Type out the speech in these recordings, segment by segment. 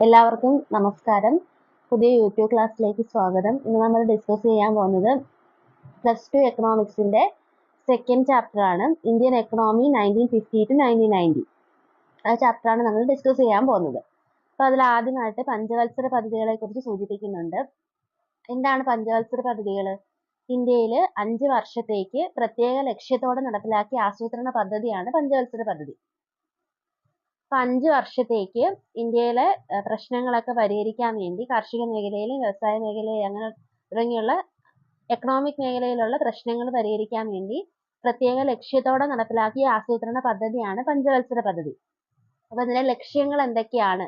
എല്ലാവർക്കും നമസ്കാരം. പുതിയ യൂട്യൂബ് ക്ലാസ്സിലേക്ക് സ്വാഗതം. ഇന്ന് നമ്മൾ ഡിസ്കസ് ചെയ്യാൻ പോകുന്നത് പ്ലസ് ടു എക്കണോമിക്സിന്റെ സെക്കൻഡ് ചാപ്റ്റർ ആണ്. Indian economy nineteen fifty two nineteen ninety ആ ചാപ്റ്ററാണ് നമ്മൾ ഡിസ്കസ് ചെയ്യാൻ പോകുന്നത്. അപ്പോൾ അതിൽ ആദ്യമായിട്ട് പഞ്ചവത്സര പദ്ധതികളെ കുറിച്ച് സൂചിപ്പിക്കുന്നുണ്ട്. എന്താണ് പഞ്ചവത്സര പദ്ധതികൾ? ഇന്ത്യയിൽ അഞ്ച് വർഷത്തേക്ക് പ്രത്യേക ലക്ഷ്യത്തോടെ നടപ്പിലാക്കിയ ആസൂത്രണ പദ്ധതിയാണ് പഞ്ചവത്സര പദ്ധതി. അപ്പൊ അഞ്ച് വർഷത്തേക്ക് ഇന്ത്യയിലെ പ്രശ്നങ്ങളൊക്കെ പരിഹരിക്കാൻ വേണ്ടി കാർഷിക മേഖലയിലും വ്യവസായ മേഖലയിലും അങ്ങനെ തുടങ്ങിയുള്ള എക്കണോമിക് മേഖലയിലുള്ള പ്രശ്നങ്ങൾ പരിഹരിക്കാൻ വേണ്ടി പ്രത്യേക ലക്ഷ്യത്തോടെ നടപ്പിലാക്കിയ ആസൂത്രണ പദ്ധതിയാണ് പഞ്ചവത്സര പദ്ധതി. അപ്പൊ ഇതിലെ ലക്ഷ്യങ്ങൾ എന്തൊക്കെയാണ്?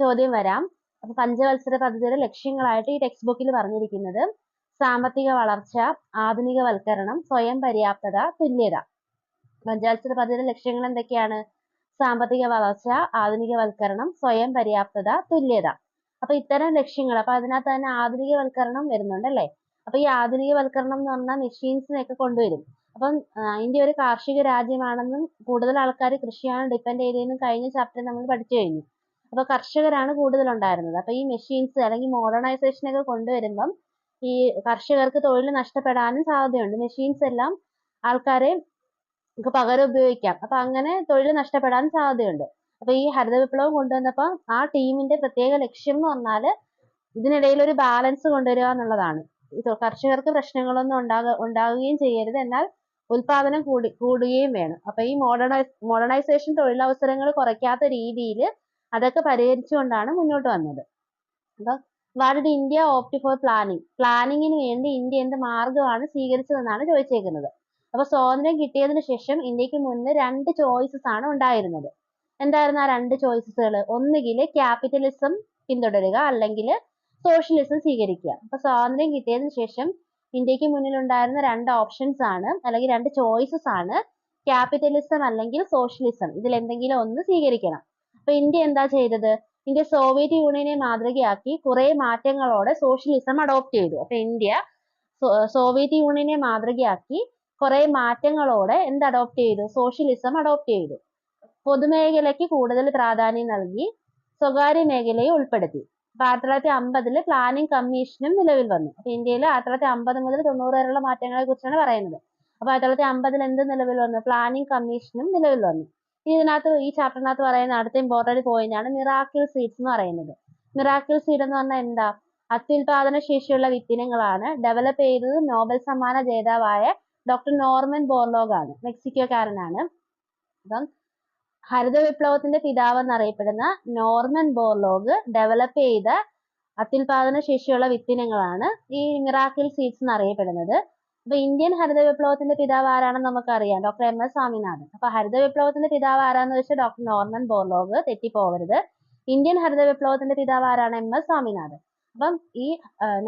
ചോദ്യം വരാം. അപ്പൊ പഞ്ചവത്സര പദ്ധതിയുടെ ലക്ഷ്യങ്ങളായിട്ട് ഈ ടെക്സ്റ്റ് ബുക്കിൽ പറഞ്ഞിരിക്കുന്നത് സാമ്പത്തിക വളർച്ച ആധുനികവൽക്കരണം സ്വയം പര്യാപ്തത തുല്യത. പഞ്ചവത്സര പദ്ധതിയുടെ ലക്ഷ്യങ്ങൾ എന്തൊക്കെയാണ്? സാമ്പത്തിക വളർച്ച ആധുനികവൽക്കരണം സ്വയം പര്യാപ്തത തുല്യത. അപ്പൊ ഇത്തരം ലക്ഷ്യങ്ങൾ അപ്പൊ അതിനകത്ത് തന്നെ ആധുനികവൽക്കരണം വരുന്നുണ്ട് അല്ലേ? അപ്പൊ ഈ ആധുനികവൽക്കരണം എന്ന് പറഞ്ഞാൽ മെഷീൻസിനെയൊക്കെ കൊണ്ടുവരും. അപ്പം ഇന്ത്യ ഒരു കാർഷിക രാജ്യമാണെന്നും കൂടുതൽ ആൾക്കാർ കൃഷിയാണ് ഡിപ്പെൻഡ് ചെയ്തതെന്നും കഴിഞ്ഞ ചാപ്റ്ററിൽ നമ്മൾ പഠിച്ചു കഴിഞ്ഞു. അപ്പൊ കർഷകരാണ് കൂടുതൽ ഉണ്ടായിരുന്നത് അപ്പൊ ഈ മെഷീൻസ് അല്ലെങ്കിൽ മോഡേണൈസേഷൻ ഒക്കെ കൊണ്ടുവരുമ്പം ഈ കർഷകർക്ക് തൊഴിൽ നഷ്ടപ്പെടാനും സാധ്യതയുണ്ട്. മെഷീൻസ് എല്ലാം ആൾക്കാരെ നമുക്ക് പകരം ഉപയോഗിക്കാം. അപ്പൊ അങ്ങനെ തൊഴിൽ നഷ്ടപ്പെടാൻ സാധ്യതയുണ്ട്. അപ്പൊ ഈ ഹരിത വിപ്ലവം കൊണ്ടുവന്നപ്പോൾ ആ ടീമിന്റെ പ്രത്യേക ലക്ഷ്യം എന്ന് പറഞ്ഞാൽ ഇതിനിടയിൽ ഒരു ബാലൻസ് കൊണ്ടുവരിക എന്നുള്ളതാണ്. കർഷകർക്ക് പ്രശ്നങ്ങളൊന്നും ഉണ്ടാക ഉണ്ടാവുകയും ചെയ്യരുത്. എന്നാൽ ഉൽപാദനം കൂടി കൂടുകയും വേണം. അപ്പൊ ഈ മോഡേണൈസ് മോഡേണൈസേഷൻ തൊഴിലവസരങ്ങൾ കുറയ്ക്കാത്ത രീതിയിൽ അതൊക്കെ പരിഹരിച്ചുകൊണ്ടാണ് മുന്നോട്ട് വന്നത്. അപ്പൊ what India opt for planning. പ്ലാനിങ്ങിന് വേണ്ടി ഇന്ത്യ എന്ത് മാർഗമാണ് സ്വീകരിച്ചതെന്നാണ് ചോദിച്ചേക്കുന്നത്. അപ്പൊ സ്വാതന്ത്ര്യം കിട്ടിയതിന് ശേഷം ഇന്ത്യയ്ക്ക് മുന്നിൽ രണ്ട് ചോയ്സസ് ആണ് ഉണ്ടായിരുന്നത്. എന്തായിരുന്നു ആ രണ്ട് ചോയ്സസുകൾ ഒന്നുകിൽ ക്യാപിറ്റലിസം പിന്തുടരുക അല്ലെങ്കിൽ സോഷ്യലിസം സ്വീകരിക്കുക. അപ്പൊ സ്വാതന്ത്ര്യം കിട്ടിയതിന് ശേഷം ഇന്ത്യയ്ക്ക് മുന്നിൽ ഉണ്ടായിരുന്ന രണ്ട് ഓപ്ഷൻസ് ആണ് അല്ലെങ്കിൽ രണ്ട് ചോയ്സസ് ആണ് ക്യാപിറ്റലിസം അല്ലെങ്കിൽ സോഷ്യലിസം ഇതിൽ എന്തെങ്കിലും ഒന്ന് സ്വീകരിക്കണം. അപ്പൊ ഇന്ത്യ എന്താ ചെയ്തത്? ഇന്ത്യ സോവിയറ്റ് യൂണിയനെ മാതൃകയാക്കി കുറെ മാറ്റങ്ങളോടെ സോഷ്യലിസം അഡോപ്റ്റ് ചെയ്തു. അപ്പൊ ഇന്ത്യ സോവിയറ്റ് യൂണിയനെ മാതൃകയാക്കി കുറെ മാറ്റങ്ങളോടെ എന്ത് അഡോപ്റ്റ് ചെയ്തു? സോഷ്യലിസം അഡോപ്റ്റ് ചെയ്തു. പൊതുമേഖലയ്ക്ക് കൂടുതൽ പ്രാധാന്യം നൽകി സ്വകാര്യ മേഖലയെ ഉൾപ്പെടുത്തി. അപ്പൊ ആയിരത്തി തൊള്ളായിരത്തി അമ്പതിൽ പ്ലാനിംഗ് കമ്മീഷനും നിലവിൽ വന്നു. അപ്പൊ ഇന്ത്യയിൽ ആയിരത്തി തൊള്ളായിരത്തി അമ്പത് മുതൽ തൊണ്ണൂറ് വരെയുള്ള മാറ്റങ്ങളെ കുറിച്ചാണ് പറയുന്നത്. അപ്പൊ ആയിരത്തി തൊള്ളായിരത്തി അമ്പതിൽ എന്ത് നിലവിൽ വന്നു? പ്ലാനിംഗ് കമ്മീഷനും നിലവിൽ വന്നു. ഇതിനകത്ത് ഈ ചാപ്റ്ററിനകത്ത് പറയുന്ന അടുത്ത ഇമ്പോർട്ടന്റ് പോയിന്റ് ആണ് മിറാക്കിൾ സീഡ്സ് എന്ന് പറയുന്നത്. മിറാക്കിൾ സീഡ് എന്ന് പറഞ്ഞാൽ എന്താ? അത്യുൽപാദന ശേഷിയുള്ള വിത്തിനങ്ങളാണ് ഡെവലപ്പ് ചെയ്തത് നോബൽ സമ്മാന ജേതാവായ ഡോക്ടർ നോർമൻ ബോർലോഗ് ആണ് മെക്സിക്കോക്കാരനാണ്. അപ്പം ഹരിത വിപ്ലവത്തിന്റെ പിതാവ് എന്നറിയപ്പെടുന്ന നോർമൻ ബോർലോഗ് ഡെവലപ്പ് ചെയ്ത അത്യുൽപാദന ശേഷിയുള്ള വിത്തിനങ്ങളാണ് ഈ മിറാക്കിൾ സീഡ്സ് എന്നറിയപ്പെടുന്നത്. അപ്പൊ ഇന്ത്യൻ ഹരിത വിപ്ലവത്തിന്റെ പിതാവ് ആരാണെന്ന് നമുക്കറിയാം ഡോക്ടർ എം എസ് സ്വാമിനാഥൻ. അപ്പൊ ഹരിത വിപ്ലവത്തിന്റെ പിതാവ് ആരാന്ന് വെച്ചാൽ ഡോക്ടർ നോർമൻ ബോർലോഗ് തെറ്റിപ്പോകരുത് ഇന്ത്യൻ ഹരിത വിപ്ലവത്തിന്റെ പിതാവ് ആരാണ്? M S Swaminathan. അപ്പം ഈ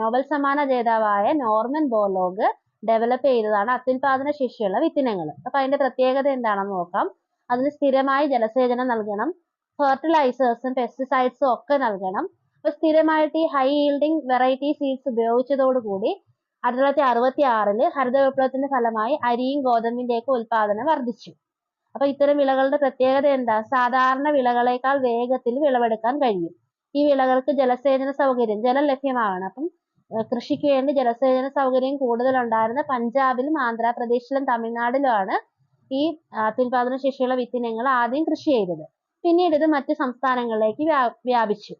നോബൽ സമ്മാന ജേതാവായ നോർമൻ ബോർലോഗ് ഡെവലപ്പ് ചെയ്തതാണ് അത്യുൽപാദന ശേഷിയുള്ള വിത്തിനങ്ങൾ. അപ്പൊ അതിന്റെ പ്രത്യേകത എന്താണെന്ന് നോക്കാം. അതിന് സ്ഥിരമായി ജലസേചനം നൽകണം. ഫെർട്ടിലൈസേഴ്സും പെസ്റ്റിസൈഡ്സും ഒക്കെ നൽകണം. അപ്പൊ സ്ഥിരമായിട്ട് ഈ ഹൈ yielding വെറൈറ്റി സീഡ്സ് ഉപയോഗിച്ചതോടുകൂടി ആയിരത്തി തൊള്ളായിരത്തി അറുപത്തി ആറിൽ ഹരിത വിപ്ലവത്തിന്റെ ഫലമായി അരിയും ഗോതമ്പിന്റെയൊക്കെ ഉൽപാദനം വർദ്ധിച്ചു. അപ്പൊ ഇത്തരം വിളകളുടെ പ്രത്യേകത എന്താ? സാധാരണ വിളകളേക്കാൾ വേഗത്തിൽ വിളവെടുക്കാൻ കഴിയും. ഈ വിളകൾക്ക് ജലസേചന സൗകര്യം ജലം ലഭ്യമാകണം. അപ്പം കൃഷിക്ക് വേണ്ടി ജലസേചന സൗകര്യം കൂടുതൽ ഉണ്ടായിരുന്ന പഞ്ചാബിലും ആന്ധ്രാപ്രദേശിലും തമിഴ്നാട്ടിലുമാണ് ഈ അത്യുൽപാദന ശേഷിയുള്ള വിത്തിനങ്ങൾ ആദ്യം കൃഷി ചെയ്തത്. പിന്നീട് ഇത് മറ്റ് സംസ്ഥാനങ്ങളിലേക്ക് വ്യാപിച്ചു.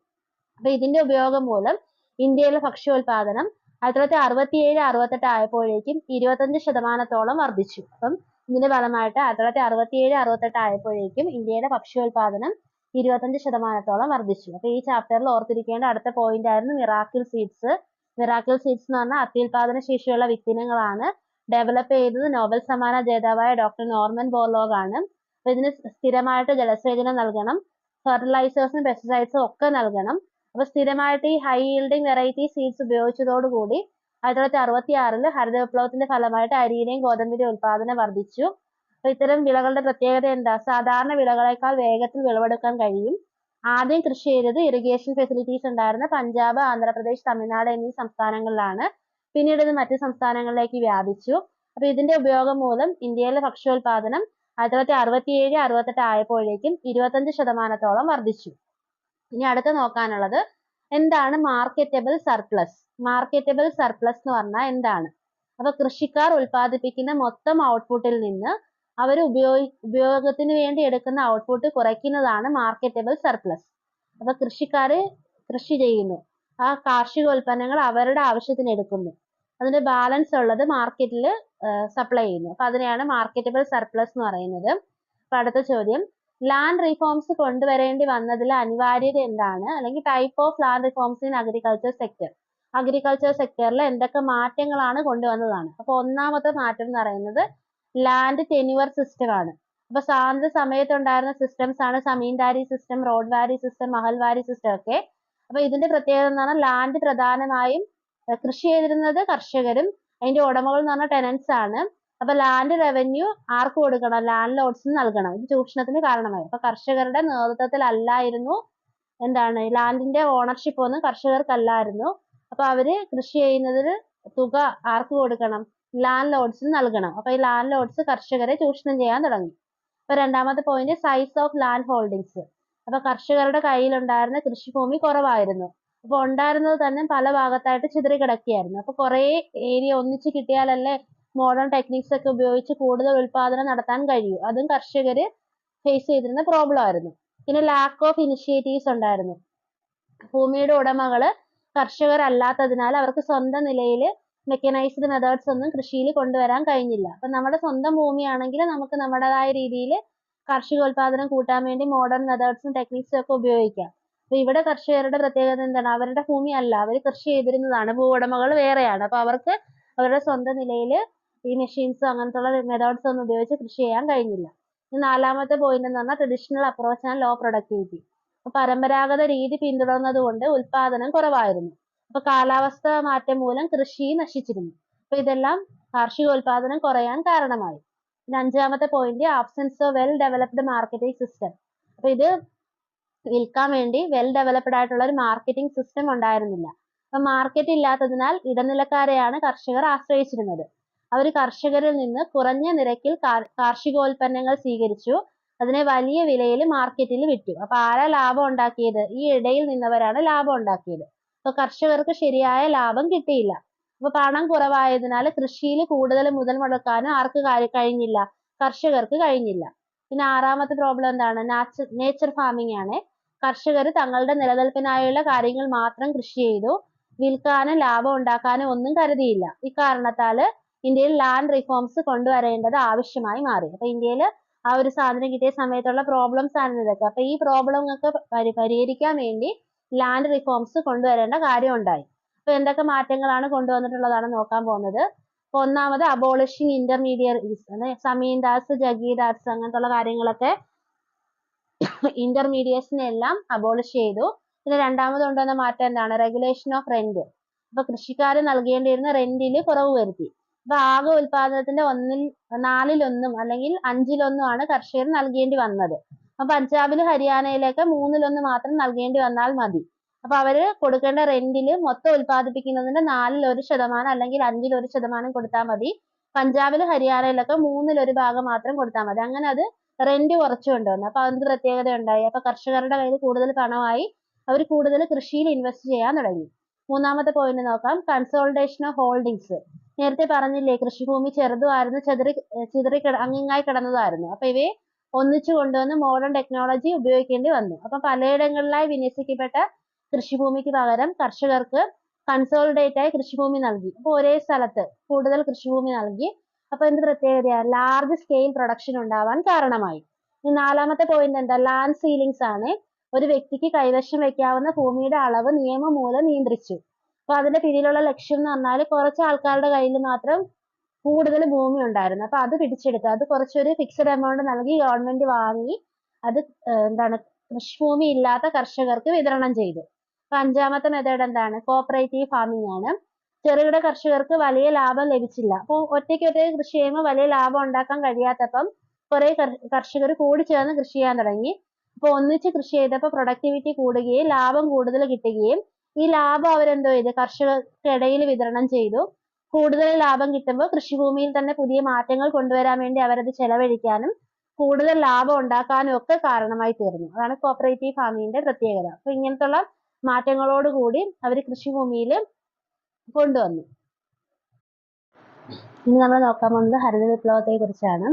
അപ്പൊ ഇതിന്റെ ഉപയോഗം മൂലം ഇന്ത്യയിലെ ഭക്ഷ്യോൽപാദനം ആയിരത്തി തൊള്ളായിരത്തി അറുപത്തിയേഴ് അറുപത്തെട്ട് ആയപ്പോഴേക്കും ഇരുപത്തഞ്ച് ശതമാനത്തോളം വർദ്ധിച്ചു. അപ്പം ഇതിന്റെ ഫലമായിട്ട് ആയിരത്തി തൊള്ളായിരത്തി അറുപത്തിയേഴ് അറുപത്തെട്ട് ആയപ്പോഴേക്കും ഇന്ത്യയുടെ ഭക്ഷ്യോൽപാദനം ഇരുപത്തഞ്ച് ശതമാനത്തോളം വർദ്ധിച്ചു. അപ്പൊ ഈ ചാപ്റ്ററിൽ ഓർത്തിരിക്കേണ്ട അടുത്ത പോയിന്റ് ആയിരുന്നു മിറാക്കിൾ സീഡ്സ് മിറാക്കിൾ സീഡ്സ് എന്ന് പറഞ്ഞാൽ അത്യുൽപാദന ശേഷിയുള്ള വിത്തിനങ്ങളാണ്. ഡെവലപ്പ് ചെയ്തത് നോബൽ സമ്മാന ജേതാവായ ഡോക്ടർ നോർമൻ ബോർലോഗ് ആണ് അപ്പൊ ഇതിന് സ്ഥിരമായിട്ട് ജലസേചനം നൽകണം. ഫെർട്ടിലൈസേഴ്സും പെസ്റ്റിസൈഡ്സും ഒക്കെ നൽകണം. അപ്പൊ സ്ഥിരമായിട്ട് ഈ ഹൈ yielding വെറൈറ്റി സീഡ്സ് ഉപയോഗിച്ചതോടുകൂടി ആയിരത്തി തൊള്ളായിരത്തി അറുപത്തി ആറിൽ ഹരിത വിപ്ലവത്തിന്റെ ഫലമായിട്ട് അരിയുടെയും ഗോതമ്പിന്റെ ഉൽപാദനം വർദ്ധിച്ചു. അപ്പൊ ഇത്തരം വിളകളുടെ പ്രത്യേകത എന്താ? സാധാരണ വിളകളെക്കാൾ വേഗത്തിൽ വിളവെടുക്കാൻ കഴിയും. ആദ്യം കൃഷി ചെയ്തത് ഇറിഗേഷൻ ഫെസിലിറ്റീസ് ഉണ്ടായിരുന്ന പഞ്ചാബ് ആന്ധ്രാപ്രദേശ് തമിഴ്നാട് എന്നീ സംസ്ഥാനങ്ങളിലാണ്. പിന്നീട് ഇത് മറ്റ് സംസ്ഥാനങ്ങളിലേക്ക് വ്യാപിച്ചു. അപ്പൊ ഇതിന്റെ ഉപയോഗം മൂലം ഇന്ത്യയിലെ ഭക്ഷ്യോൽപാദനം ആയിരത്തി തൊള്ളായിരത്തി അറുപത്തിയേഴ് അറുപത്തെട്ട് ആയപ്പോഴേക്കും ഇരുപത്തഞ്ച് ശതമാനത്തോളം വർദ്ധിച്ചു. ഇനി അടുത്ത നോക്കാനുള്ളത് എന്താണ് മാർക്കറ്റബിൾ സർപ്ലസ് മാർക്കറ്റബിൾ സർപ്ലസ് എന്ന് പറഞ്ഞാൽ എന്താണ്? അപ്പൊ കൃഷിക്കാർ ഉൽപ്പാദിപ്പിക്കുന്ന മൊത്തം ഔട്ട്പുട്ടിൽ നിന്ന് അവർ ഉപയോഗി ഉപയോഗത്തിന് വേണ്ടി എടുക്കുന്ന ഔട്ട്പുട്ട് കുറയ്ക്കുന്നതാണ് മാർക്കറ്റബിൾ സർപ്ലസ് അപ്പൊ കൃഷിക്കാര് കൃഷി ചെയ്യുന്നു. ആ കാർഷിക ഉൽപ്പന്നങ്ങൾ അവരുടെ ആവശ്യത്തിന് എടുക്കുന്നു. അതിന്റെ ബാലൻസ് ഉള്ളത് മാർക്കറ്റിൽ സപ്ലൈ ചെയ്യുന്നു. അപ്പൊ അതിനെയാണ് മാർക്കറ്റബിൾ സർപ്ലസ് എന്ന് പറയുന്നത്. അപ്പൊ അടുത്ത ചോദ്യം. ലാൻഡ് റിഫോംസ് കൊണ്ടുവരേണ്ടി വന്നതിൽ അനിവാര്യത എന്താണ്? അല്ലെങ്കിൽ type of land reforms in agriculture sector agriculture സെക്ടറിൽ എന്തൊക്കെ മാറ്റങ്ങളാണ് കൊണ്ടുവന്നതാണ്? അപ്പൊ ഒന്നാമത്തെ മാറ്റം എന്ന് പറയുന്നത് ലാൻഡ് ടെന്യുവർ സിസ്റ്റം ആണ്. അപ്പൊ സ്വാതന്ത്ര്യ സമയത്തുണ്ടായിരുന്ന സിസ്റ്റംസ് ആണ് zamindari system ryotwari system mahalwari system ഒക്കെ. അപ്പൊ ഇതിന്റെ പ്രത്യേകത എന്ന് പറഞ്ഞാൽ ലാൻഡ് പ്രധാനമായും കൃഷി ചെയ്തിരുന്നത് കർഷകരും അതിന്റെ ഉടമകൾ എന്ന് പറഞ്ഞാൽ ടെനൻസ് ആണ്. അപ്പൊ ലാൻഡ് റവന്യൂ ആർക്ക് കൊടുക്കണം? ലാൻഡ് ലോഡ്സിന് നൽകണം. ഇത് ചൂഷണത്തിന് കാരണമായി. അപ്പൊ കർഷകരുടെ നേതൃത്വത്തിൽ അല്ലായിരുന്നു എന്താണ് ലാൻഡിന്റെ ഓണർഷിപ്പ് ഒന്നും കർഷകർക്കല്ലായിരുന്നു. അപ്പൊ അവർ കൃഷി ചെയ്യുന്നതിന് തുക ആർക്ക് കൊടുക്കണം? ലാൻഡ് ലോഡ്സിന് നൽകണം. അപ്പൊ ഈ ലാൻഡ് ലോഡ്സ് കർഷകരെ ചൂഷണം ചെയ്യാൻ തുടങ്ങി. അപ്പൊ രണ്ടാമത്തെ point size of land holdings അപ്പൊ കർഷകരുടെ കയ്യിലുണ്ടായിരുന്ന കൃഷിഭൂമി കുറവായിരുന്നു. അപ്പൊ ഉണ്ടായിരുന്നത് തന്നെ പല ഭാഗത്തായിട്ട് ചിതറി കിടക്കുകയായിരുന്നു അപ്പൊ കുറെ ഏരിയ ഒന്നിച്ച് കിട്ടിയാലല്ലേ മോഡേൺ ടെക്നിക്സ് ഒക്കെ ഉപയോഗിച്ച് കൂടുതൽ ഉൽപാദനം നടത്താൻ കഴിയൂ. അതും കർഷകര് ഫേസ് ചെയ്തിരുന്ന പ്രോബ്ലം ആയിരുന്നു. പിന്നെ ലാക്ക് ഓഫ് ഇനിഷ്യേറ്റീവ്സ് ഉണ്ടായിരുന്നു. ഭൂമിയുടെ ഉടമകൾ കർഷകരല്ലാത്തതിനാൽ അവർക്ക് സ്വന്തം നിലയിൽ മെക്കനൈസ്ഡ് മെത്തേഡ്സ് ഒന്നും കൃഷിയിൽ കൊണ്ടുവരാൻ കഴിഞ്ഞില്ല. അപ്പൊ നമ്മുടെ സ്വന്തം ഭൂമിയാണെങ്കിൽ നമുക്ക് നമ്മുടേതായ രീതിയിൽ കാർഷികോൽപാദനം കൂട്ടാൻ വേണ്ടി മോഡേൺ മെത്തേഡ്സും ടെക്നിക്സും ഒക്കെ ഉപയോഗിക്കാം. അപ്പൊ ഇവിടെ കർഷകരുടെ പ്രത്യേകത എന്താണ്? അവരുടെ ഭൂമി അല്ല. അവർ കൃഷി ചെയ്തിരുന്നതാണ്. ഭൂവുടമകൾ വേറെയാണ്. അപ്പൊ അവർക്ക് അവരുടെ സ്വന്തം നിലയിൽ ഈ മെഷീൻസ് അങ്ങനത്തുള്ള മെത്തേഡ്സ് ഒന്നും ഉപയോഗിച്ച് കൃഷി ചെയ്യാൻ കഴിഞ്ഞില്ല. നാലാമത്തെ പോയിന്റ് എന്ന് പറഞ്ഞാൽ traditional approach and low productivity പരമ്പരാഗത രീതി പിന്തുടർന്നത് കൊണ്ട് ഉൽപാദനം കുറവായിരുന്നു. അപ്പൊ കാലാവസ്ഥ മാറ്റം മൂലം കൃഷി നശിച്ചിരുന്നു. അപ്പൊ ഇതെല്ലാം കാർഷികോൽപാദനം കുറയാൻ കാരണമായി. പിന്നെ അഞ്ചാമത്തെ point absence of well developed marketing system അപ്പൊ ഇത് വിൽക്കാൻ വേണ്ടി വെൽ ഡെവലപ്ഡ് ആയിട്ടുള്ള ഒരു മാർക്കറ്റിംഗ് സിസ്റ്റം ഉണ്ടായിരുന്നില്ല. അപ്പൊ മാർക്കറ്റ് ഇല്ലാത്തതിനാൽ ഇടനിലക്കാരെയാണ് കർഷകർ ആശ്രയിച്ചിരുന്നത്. അവർ കർഷകരിൽ നിന്ന് കുറഞ്ഞ നിരക്കിൽ കാർ- കാർഷികോൽപ്പന്നങ്ങൾ സ്വീകരിച്ചു. അതിനെ വലിയ വിലയിൽ മാർക്കറ്റിൽ വിറ്റു. അപ്പൊ ആരാ ലാഭം ഉണ്ടാക്കിയത്? ഈ ഇടയിൽ നിന്നവരാണ് ലാഭം ഉണ്ടാക്കിയത്. അപ്പൊ കർഷകർക്ക് ശരിയായ ലാഭം കിട്ടിയില്ല. അപ്പൊ പണം കുറവായതിനാൽ കൃഷിയിൽ കൂടുതൽ മുതൽ മുടക്കാനും ആർക്ക് കഴിഞ്ഞില്ല? കർഷകർക്ക് കഴിഞ്ഞില്ല. പിന്നെ ആറാമത്തെ പ്രോബ്ലം എന്താണ്? നേച്ചർ ഫാമിംഗ് ആണ്. കർഷകർ തങ്ങളുടെ നിലനിൽപ്പിനായുള്ള കാര്യങ്ങൾ മാത്രം കൃഷി ചെയ്തു. വിൽക്കാനും ലാഭം ഉണ്ടാക്കാനും ഒന്നും കരുതിയില്ല. ഇക്കാരണത്താൽ ഇന്ത്യയിൽ ലാൻഡ് റിഫോംസ് കൊണ്ടുവരേണ്ടത് ആവശ്യമായി മാറി. അപ്പൊ ഇന്ത്യയിൽ ആ ഒരു സാധനം കിട്ടിയ സമയത്തുള്ള പ്രോബ്ലംസ് ആണ് ഇതൊക്കെ അപ്പൊ ഈ പ്രോബ്ലം ഒക്കെ പരി പരിഹരിക്കാൻ വേണ്ടി ലാൻഡ് റിഫോംസ് കൊണ്ടുവരേണ്ട കാര്യം ഉണ്ടായി അപ്പൊ എന്തൊക്കെ മാറ്റങ്ങളാണ് കൊണ്ടുവന്നിട്ടുള്ളതാണ് നോക്കാൻ പോകുന്നത്. അപ്പൊ ഒന്നാമത് അബോളിഷിംഗ് ഇന്റർമീഡിയറ്റ് സമീൻദാസ് ജഗീദാസ് അങ്ങനത്തുള്ള കാര്യങ്ങളൊക്കെ ഇന്റർമീഡിയറ്റ്സിനെ എല്ലാം അബോളിഷ് ചെയ്തു. പിന്നെ രണ്ടാമത് കൊണ്ടുവന്ന മാറ്റം എന്താണ്? റെഗുലേഷൻ ഓഫ് റെന്റ് അപ്പൊ കൃഷിക്കാർ നൽകേണ്ടിയിരുന്ന റെന്റിൽ കുറവ് വരുത്തി. അപ്പൊ ആകെ ഉൽപാദനത്തിന്റെ ഒന്നിൽ നാലിലൊന്നും അല്ലെങ്കിൽ അഞ്ചിലൊന്നും ആണ് കർഷകർ നൽകേണ്ടി വന്നത്. അപ്പൊ പഞ്ചാബിൽ ഹരിയാനയിലൊക്കെ മൂന്നിലൊന്ന് മാത്രം നൽകേണ്ടി വന്നാൽ മതി. അപ്പൊ അവർ കൊടുക്കേണ്ട റെന്റിൽ മൊത്തം ഉൽപ്പാദിപ്പിക്കുന്നതിന്റെ നാലിൽ ഒരു ശതമാനം അല്ലെങ്കിൽ അഞ്ചിൽ ഒരു ശതമാനം കൊടുത്താൽ മതി. പഞ്ചാബിലും ഹരിയാനയിലൊക്കെ മൂന്നിൽ ഒരു ഭാഗം മാത്രം കൊടുത്താൽ മതി. അങ്ങനെ അത് റെന്റ് കുറച്ചു കൊണ്ടുവന്നു. അപ്പൊ അതിന് പ്രത്യേകത ഉണ്ടായി. അപ്പൊ കർഷകരുടെ കയ്യിൽ കൂടുതൽ പണമായി അവർ കൂടുതൽ കൃഷിയിൽ ഇൻവെസ്റ്റ് ചെയ്യാൻ തുടങ്ങി. മൂന്നാമത്തെ പോയിന്റ് നോക്കാം. കൺസോൾട്ടേഷൻ ഓഫ് ഹോൾഡിങ്സ് നേരത്തെ പറഞ്ഞില്ലേ കൃഷിഭൂമി ചെറുതുമായിരുന്നു ചെതറി ചിതറി അങ്ങിങ്ങായി കിടന്നതായിരുന്നു അപ്പൊ ഇവയെ ഒന്നിച്ചു കൊണ്ടുവന്ന് മോഡേൺ ടെക്നോളജി ഉപയോഗിക്കേണ്ടി വന്നു. അപ്പൊ പലയിടങ്ങളിലായി വിന്യസിക്കപ്പെട്ട കൃഷിഭൂമിക്ക് പകരം കർഷകർക്ക് കൺസോളിഡേറ്റ് ആയി കൃഷിഭൂമി നൽകി. അപ്പൊ ഒരേ സ്ഥലത്ത് കൂടുതൽ കൃഷിഭൂമി നൽകി. അപ്പൊ എന്ത് പ്രത്യേകതയാണ് ലാർജ് സ്കെയിൽ പ്രൊഡക്ഷൻ ഉണ്ടാവാൻ കാരണമായി. നാലാമത്തെ പോയിന്റ് എന്താ? ലാൻഡ് സീലിംഗ്സ് ആണ് ഒരു വ്യക്തിക്ക് കൈവശം വെക്കാവുന്ന ഭൂമിയുടെ അളവ് നിയമം മൂലം നിയന്ത്രിച്ചു. അപ്പൊ അതിന്റെ പിന്നിലുള്ള ലക്ഷ്യം എന്ന് പറഞ്ഞാൽ കുറച്ച് ആൾക്കാരുടെ കയ്യിൽ മാത്രം കൂടുതൽ ഭൂമി ഉണ്ടായിരുന്നു. അപ്പൊ അത് പിടിച്ചെടുക്കുക അത് കുറച്ചൊരു ഫിക്സഡ് എമൗണ്ട് നൽകി ഗവൺമെന്റ് വാങ്ങി അത് എന്താണ് കൃഷിഭൂമി ഇല്ലാത്ത കർഷകർക്ക് വിതരണം ചെയ്തു. അപ്പൊ അഞ്ചാമത്തെ മെത്തേഡ് എന്താണ്? കോപ്പറേറ്റീവ് ഫാമിംഗ് ആണ്. ചെറുകിട കർഷകർക്ക് വലിയ ലാഭം ലഭിച്ചില്ല. അപ്പോൾ ഒറ്റയ്ക്ക് ഒറ്റയ്ക്ക് കൃഷി ചെയ്യുമ്പോൾ വലിയ ലാഭം ഉണ്ടാക്കാൻ കഴിയാത്തപ്പം കുറെ കർഷകർ കൂടി ചേർന്ന് കൃഷി ചെയ്യാൻ തുടങ്ങി. അപ്പൊ ഒന്നിച്ച് കൃഷി ചെയ്തപ്പോൾ പ്രൊഡക്ടിവിറ്റി കൂടുകയും ലാഭം കൂടുതൽ കിട്ടുകയും ഈ ലാഭം അവരെന്തോ ചെയ്തു? കർഷകർക്കിടയിൽ വിതരണം ചെയ്തു. കൂടുതൽ ലാഭം കിട്ടുമ്പോൾ കൃഷിഭൂമിയിൽ തന്നെ പുതിയ മാറ്റങ്ങൾ കൊണ്ടുവരാൻ വേണ്ടി അവരത് ചെലവഴിക്കാനും കൂടുതൽ ലാഭം ഉണ്ടാക്കാനും ഒക്കെ കാരണമായി തീർന്നു. അതാണ് കോപ്പറേറ്റീവ് ഫാമിങ്ങിന്റെ പ്രത്യേകത. അപ്പൊ ഇങ്ങനത്തുള്ള മാറ്റങ്ങളോട് കൂടി അവർ കൃഷിഭൂമിയിൽ കൊണ്ടുവന്നു. ഇനി നമ്മൾ നോക്കാൻ പോകുന്നത് ഹരിത വിപ്ലവത്തെ കുറിച്ചാണ്.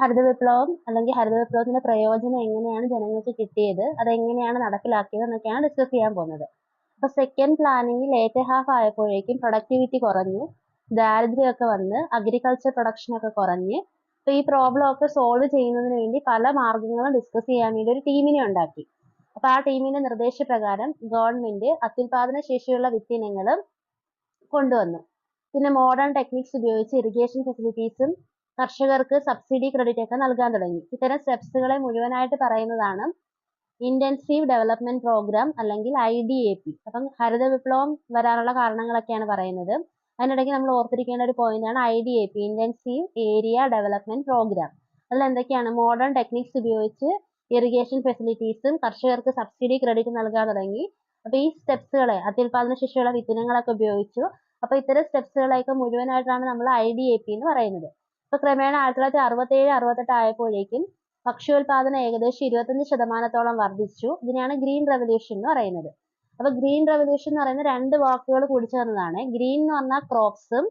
ഹരിത വിപ്ലവം അല്ലെങ്കിൽ ഹരിത വിപ്ലവത്തിന്റെ പ്രയോജനം എങ്ങനെയാണ് ജനങ്ങൾക്ക് കിട്ടിയത് അതെങ്ങനെയാണ് നടപ്പിലാക്കിയത് എന്നൊക്കെയാണ് ഡിസ്കസ് ചെയ്യാൻ പോകുന്നത്. അപ്പൊ സെക്കൻഡ് പ്ലാനിങ് ലേറ്റ് ഹാഫ് ആയപ്പോഴേക്കും പ്രൊഡക്ടിവിറ്റി കുറഞ്ഞു. ദാരിദ്ര്യമൊക്കെ വന്ന് അഗ്രികൾച്ചർ പ്രൊഡക്ഷൻ ഒക്കെ കുറഞ്ഞ് അപ്പൊ ഈ പ്രോബ്ലം ഒക്കെ സോൾവ് ചെയ്യുന്നതിന് വേണ്ടി പല മാർഗങ്ങളും ഡിസ്കസ് ചെയ്യാൻ വേണ്ടി ഒരു ടീമിനെ ഉണ്ടാക്കി. അപ്പൊ ആ ടീമിന്റെ നിർദ്ദേശപ്രകാരം ഗവൺമെന്റ് അത്യുൽപാദന ശേഷിയുള്ള വിത്തിനങ്ങളും കൊണ്ടുവന്നു. പിന്നെ മോഡേൺ ടെക്നിക്സ് ഉപയോഗിച്ച് ഇറിഗേഷൻ ഫെസിലിറ്റീസും കർഷകർക്ക് സബ്സിഡി ക്രെഡിറ്റ് ഒക്കെ നൽകാൻ തുടങ്ങി. ഇത്തരം സ്റ്റെപ്സുകളെ മുഴുവനായിട്ട് പറയുന്നതാണ് ഇന്റൻസീവ് ഡെവലപ്മെന്റ് പ്രോഗ്രാം അല്ലെങ്കിൽ ഐ ഡി എ പി അപ്പം ഹരിത വിപ്ലവം വരാനുള്ള കാരണങ്ങളൊക്കെയാണ് പറയുന്നത്. അതിനിടയ്ക്ക് നമ്മൾ ഓർത്തിരിക്കേണ്ട ഒരു പോയിന്റ് ആണ് I D A P intensive area development program അതിൽ എന്തൊക്കെയാണ്? മോഡേൺ ടെക്നിക്സ് ഉപയോഗിച്ച് ഇറിഗേഷൻ ഫെസിലിറ്റീസും കർഷകർക്ക് സബ്സിഡി ക്രെഡിറ്റ് നൽകാൻ തുടങ്ങി. അപ്പൊ ഈ സ്റ്റെപ്സുകളെ അത്യുൽപാദന ശേഷിയുള്ള വിത്തിനങ്ങളൊക്കെ ഉപയോഗിച്ചു. അപ്പൊ ഇത്തരം സ്റ്റെപ്സുകളെയൊക്കെ മുഴുവനായിട്ടാണ് നമ്മൾ ഐ ഡി എ പി എന്ന് പറയുന്നത്. ഇപ്പൊ ക്രമേണ ആയിരത്തി തൊള്ളായിരത്തി അറുപത്തേഴ് അറുപത്തെട്ട് ആയപ്പോഴേക്കും ഭക്ഷ്യോൽപാദനം ഏകദേശം ഇരുപത്തഞ്ച് ശതമാനത്തോളം വർദ്ധിച്ചു. ഇതിനെയാണ് ഗ്രീൻ റെവല്യൂഷൻ എന്ന് പറയുന്നത്. അപ്പൊ ഗ്രീൻ റെവല്യൂഷൻ എന്ന് പറയുന്ന രണ്ട് വാക്കുകൾ കൂടി ചേർന്നതാണ്. ഗ്രീൻ എന്ന് പറഞ്ഞാൽ ക്രോപ്സും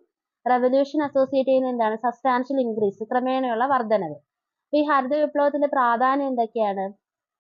റെവല്യൂഷൻ അസോസിയേറ്റ് ചെയ്യുന്ന എന്താണ്? സബ്സ്റ്റാൻഷ്യൽ ഇൻക്രീസ് ക്രമേണയുള്ള വർധനവ് അപ്പൊ ഈ ഹരിത വിപ്ലവത്തിന്റെ പ്രാധാന്യം എന്തൊക്കെയാണ്?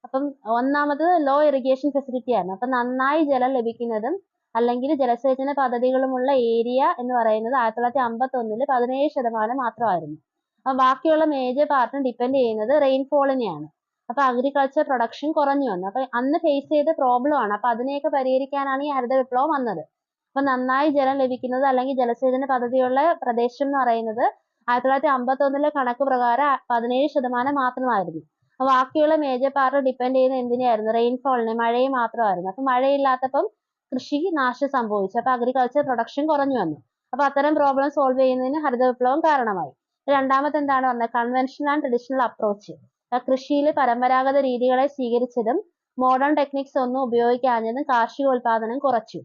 അപ്പം ഒന്നാമത് ലോ ഇറിഗേഷൻ ഫെസിലിറ്റി ആണ്. അപ്പൊ നന്നായി ജലം ലഭിക്കുന്നതും അല്ലെങ്കിൽ ജലസേചന പദ്ധതികളുമുള്ള ഏരിയ എന്ന് പറയുന്നത് ആയിരത്തി തൊള്ളായിരത്തി അമ്പത്തി ഒന്നിൽ പതിനേഴ് ശതമാനം മാത്രമായിരുന്നു. ബാക്കിയുള്ള മേജർ പാർട്ടും ഡിപ്പെൻഡ് ചെയ്യുന്നത് റെയിൻഫോളിനെയാണ് അപ്പൊ അഗ്രികൾച്ചർ പ്രൊഡക്ഷൻ കുറഞ്ഞു വന്നു. അപ്പൊ അന്ന് ഫേസ് ചെയ്ത പ്രോബ്ലം ആണ്. അപ്പൊ അതിനെയൊക്കെ പരിഹരിക്കാനാണ് ഈ ഹരിത വിപ്ലവം വന്നത്. അപ്പൊ നന്നായി ജലം ലഭിക്കുന്നത് അല്ലെങ്കിൽ ജലസേചന പദ്ധതിയുള്ള പ്രദേശം എന്ന് പറയുന്നത് ആയിരത്തി തൊള്ളായിരത്തി അമ്പത്തി ഒന്നിലെ കണക്ക് പ്രകാരം പതിനേഴ് ശതമാനം മാത്രമായിരുന്നു. ബാക്കിയുള്ള മേജർ പാർട്ട് ഡിപ്പെൻഡ് ചെയ്യുന്ന എന്തിനെയായിരുന്നു? റെയിൻഫോളിനെ മഴയെ മാത്രമായിരുന്നു. അപ്പൊ മഴയില്ലാത്തപ്പം കൃഷി നാശം സംഭവിച്ചു. അപ്പൊ അഗ്രികൾച്ചർ പ്രൊഡക്ഷൻ കുറഞ്ഞു വന്നു. അപ്പൊ അത്തരം പ്രോബ്ലം സോൾവ് ചെയ്യുന്നതിന് ഹരിത വിപ്ലവം കാരണമായി. രണ്ടാമത്തെ എന്താണ് പറഞ്ഞത്? കൺവെൻഷണൽ ആൻഡ് ട്രഡീഷണൽ അപ്രോച്ച് കൃഷിയിൽ പരമ്പരാഗത രീതികളെ സ്വീകരിച്ചതും മോഡേൺ ടെക്നിക്സ് ഒന്നും ഉപയോഗിക്കാഞ്ഞതും കാർഷികോൽപാദനം കുറച്ചു.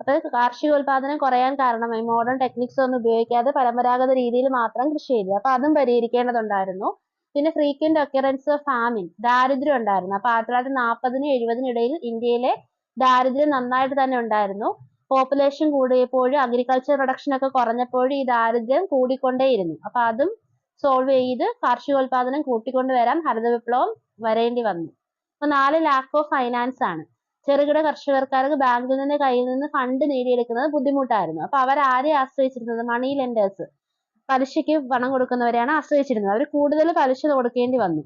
അപ്പൊ കാർഷികോൽപാദനം കുറയാൻ കാരണമായി മോഡേൺ ടെക്നിക്സ് ഒന്നും ഉപയോഗിക്കാതെ പരമ്പരാഗത രീതിയിൽ മാത്രം കൃഷി ചെയ്തു. അപ്പൊ അതും പരിഹരിക്കേണ്ടതുണ്ടായിരുന്നു. പിന്നെ ഫ്രീക്വന്റ് ഒക്കറൻസ് ഫാമിൻ ദാരിദ്ര്യം ഉണ്ടായിരുന്നു. അപ്പൊ ആയിരത്തി തൊള്ളായിരത്തി നാൽപ്പതിനും എഴുപതിനും ഇടയിൽ ഇന്ത്യയിലെ ദാരിദ്ര്യം നന്നായിട്ട് തന്നെ ഉണ്ടായിരുന്നു. പോപ്പുലേഷൻ കൂടിയപ്പോഴും അഗ്രികൾച്ചർ പ്രൊഡക്ഷൻ ഒക്കെ കുറഞ്ഞപ്പോഴും ഈ ദാരിദ്ര്യം കൂടിക്കൊണ്ടേയിരുന്നു. അപ്പൊ അതും സോൾവ് ചെയ്ത് കാർഷികോൽപാദനം കൂട്ടിക്കൊണ്ടുവരാൻ ഹരിത വിപ്ലവം വരേണ്ടി വന്നു. അപ്പൊ നാല് ലാക്ക് ഓഫ് ഫൈനാൻസ് ആണ്. ചെറുകിട കർഷകർക്ക് ബാങ്കിൽ നിന്ന് കയ്യിൽ നിന്ന് ഫണ്ട് നേടിയെടുക്കുന്നത് ബുദ്ധിമുട്ടായിരുന്നു. അപ്പൊ അവർ ആരെ ആശ്രയിച്ചിരുന്നത്? മണി ലെൻഡേഴ്സ് പലിശയ്ക്ക് പണം കൊടുക്കുന്നവരെയാണ് ആശ്രയിച്ചിരുന്നത്. അവർ കൂടുതൽ പലിശ കൊടുക്കേണ്ടി വന്നു.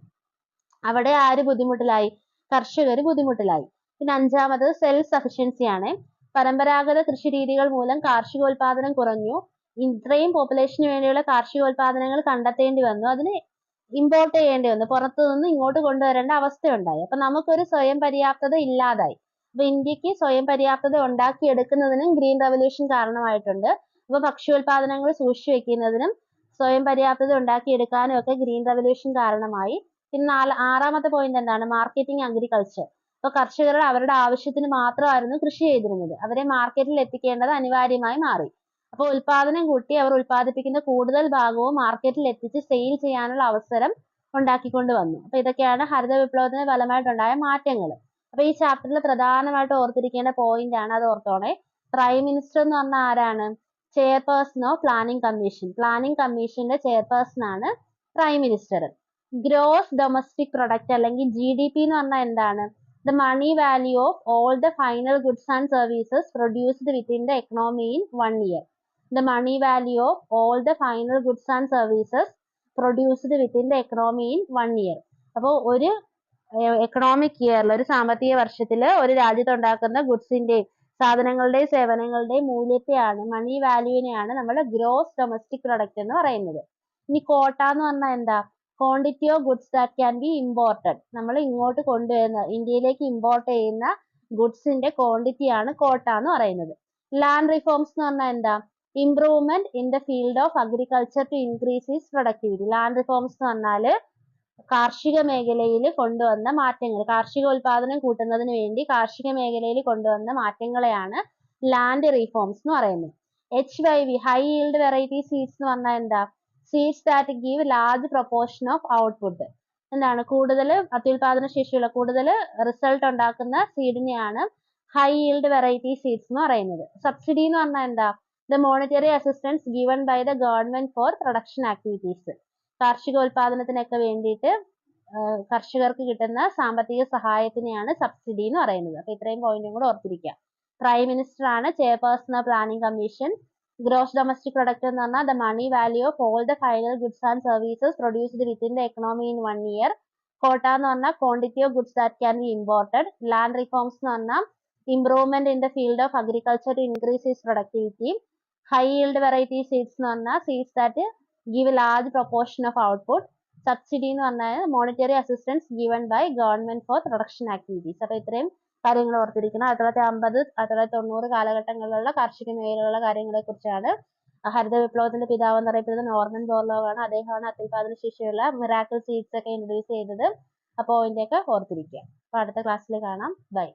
അവിടെ ആര് ബുദ്ധിമുട്ടിലായി? കർഷകർ ബുദ്ധിമുട്ടിലായി. പിന്നെ അഞ്ചാമത് സെൽഫ് സഫിഷ്യൻസി ആണ്. പരമ്പരാഗത കൃഷി രീതികൾ മൂലം കാർഷികോൽപാദനം കുറഞ്ഞു. ഇത്രയും പോപ്പുലേഷന് വേണ്ടിയുള്ള കാർഷികോൽപാദനങ്ങൾ കണ്ടെത്തേണ്ടി വന്നു. അതിന് ഇമ്പോർട്ട് ചെയ്യേണ്ടി വന്നു. പുറത്തു നിന്ന് ഇങ്ങോട്ട് കൊണ്ടുവരേണ്ട അവസ്ഥയുണ്ടായി. അപ്പൊ നമുക്കൊരു സ്വയം പര്യാപ്തത ഇല്ലാതായി. അപ്പൊ ഇന്ത്യയ്ക്ക് സ്വയം പര്യാപ്തത ഉണ്ടാക്കിയെടുക്കുന്നതിനും ഗ്രീൻ റവല്യൂഷൻ കാരണമായിട്ടുണ്ട്. അപ്പൊ ഭക്ഷ്യോൽപാദനങ്ങൾ സൂക്ഷിച്ചു വെക്കുന്നതിനും സ്വയം പര്യാപ്തത ഉണ്ടാക്കിയെടുക്കാനും ഒക്കെ ഗ്രീൻ റവല്യൂഷൻ കാരണമായി. പിന്നെ നാല് ആറാമത്തെ പോയിന്റ് എന്താണ്? മാർക്കറ്റിംഗ് അഗ്രികൾച്ചർ അപ്പൊ കർഷകർ അവരുടെ ആവശ്യത്തിന് മാത്രമായിരുന്നു കൃഷി ചെയ്തിരുന്നത്. അവരെ മാർക്കറ്റിൽ എത്തിക്കേണ്ടത് അനിവാര്യമായി മാറി. അപ്പോൾ ഉൽപാദനം കൂട്ടി അവർ ഉൽപാദിപ്പിക്കുന്ന കൂടുതൽ ഭാഗവും മാർക്കറ്റിൽ എത്തിച്ച് സെയിൽ ചെയ്യാനുള്ള അവസരം ഉണ്ടാക്കിക്കൊണ്ട് വന്നു. അപ്പൊ ഇതൊക്കെയാണ് ഹരിത വിപ്ലവത്തിന് ഫലമായിട്ടുണ്ടായ മാറ്റങ്ങൾ. അപ്പൊ ഈ ചാപ്റ്ററിൽ പ്രധാനമായിട്ട് ഓർത്തിരിക്കേണ്ട പോയിന്റ് ആണ് അത് ഓർത്തോണേ. പ്രൈം മിനിസ്റ്റർ എന്ന് പറഞ്ഞാൽ ആരാണ്? Chairperson of planning commission planning കമ്മീഷന്റെ ചെയർപേഴ്സൺ ആണ് prime minister gross domestic product അല്ലെങ്കിൽ ജി ഡി പി എന്ന് പറഞ്ഞാൽ എന്താണ്? The money value of all the final goods and services produced within the economy in one year. The money value of all the final goods and services produced within the economy in one year. അപ്പോൾ ഒരു economic ഇയറിൽ ഒരു സാമ്പത്തിക വർഷത്തിൽ ഒരു രാജ്യത്ത് ഉണ്ടാക്കുന്ന ഗുഡ്സിന്റെയും സാധനങ്ങളുടെയും സേവനങ്ങളുടെയും മൂല്യത്തെയാണ് മണി വാല്യൂവിനെയാണ് നമ്മൾ ഗ്രോസ് ഡൊമസ്റ്റിക് പ്രൊഡക്റ്റ് എന്ന് പറയുന്നത്. ഇനി കോട്ട എന്ന് പറഞ്ഞാൽ എന്താ? Quantity of goods that can be imported നമ്മൾ ഇങ്ങോട്ട് കൊണ്ടുവരുന്ന ഇന്ത്യയിലേക്ക് ഇമ്പോർട്ട് ചെയ്യുന്ന ഗുഡ്സിന്റെ ക്വാണ്ടിറ്റിയാണ് കോട്ട എന്ന് പറയുന്നത്. ലാൻഡ് റിഫോംസ് എന്ന് പറഞ്ഞാൽ എന്താ? Improvement in the field of agriculture to increase is productivity land reforms എന്ന് പറഞ്ഞാൽ കാർഷിക മേഖലയിൽ കൊണ്ടുവന്ന മാറ്റങ്ങൾ കാർഷിക ഉൽപാദനം കൂട്ടുന്നതിന് വേണ്ടി കാർഷിക മേഖലയിൽ കൊണ്ടുവന്ന മാറ്റങ്ങളെയാണ് ലാൻഡ് റിഫോംസ് എന്ന് പറയുന്നത്. H Y V high yield variety seeds എന്ന് പറഞ്ഞാൽ എന്താ? Seeds that give large proportion of output എന്താണ്? കൂടുതൽ അത്യുൽപാദന ശേഷിയുള്ള കൂടുതൽ റിസൾട്ട് ഉണ്ടാക്കുന്ന സീഡിനെയാണ് ഹൈ yield വെറൈറ്റി സീഡ്സ് എന്ന് പറയുന്നത്. സബ്സിഡി എന്ന് പറഞ്ഞാൽ എന്താ? The monetary assistance given by the government for production activities കാർഷികോൽപാദനത്തിനൊക്കെ വേണ്ടിയിട്ട് കർഷകർക്ക് കിട്ടുന്ന സാമ്പത്തിക സഹായത്തിനെയാണ് സബ്സിഡി എന്ന് പറയുന്നത്. അപ്പൊ ഇത്രയും പോയിന്റും കൂടെ ഓർത്തിരിക്കുക പ്രൈം മിനിസ്റ്റർ ആണ് chairperson of planning commission gross domestic product എന്ന് പറഞ്ഞാൽ the money value of all the final goods and services produced within the economy in one year quota എന്ന് പറഞ്ഞാൽ quantity of goods that can be imported land reforms എന്ന് പറഞ്ഞാൽ improvement in the field of agriculture increase is productivity high yield variety seeds എന്ന് പറഞ്ഞാൽ seeds that give a large proportion of output subsidy എന്ന് പറഞ്ഞാൽ monetary assistance given by government for production activities അപ്പൊ ഇത്രയും കാര്യങ്ങൾ ഓർത്തിരിക്കണം. ആയിരത്തി തൊള്ളായിരത്തി അമ്പത് ആയിരത്തി തൊള്ളായിരത്തി തൊണ്ണൂറ് കാലഘട്ടങ്ങളിലുള്ള കാർഷിക മേഖലയിലുള്ള കാര്യങ്ങളെ കുറിച്ചാണ് ഹരിത വിപ്ലവത്തിന്റെ പിതാവ് എന്നറിയപ്പെടുന്ന നോർമൻ ബോർലോവ് ആണ് അദ്ദേഹമാണ് അത്യുൽപാദന ശേഷിയുള്ള മിറാക്കിൾ സീഡ്സ് ഒക്കെ ഇൻട്രൊഡ്യൂസ് ചെയ്തത്. അപ്പോൾ ഇതിന്റെയൊക്കെ ഓർത്തിരിക്കുക. അപ്പൊ അടുത്ത ക്ലാസ്സിൽ കാണാം. ബൈ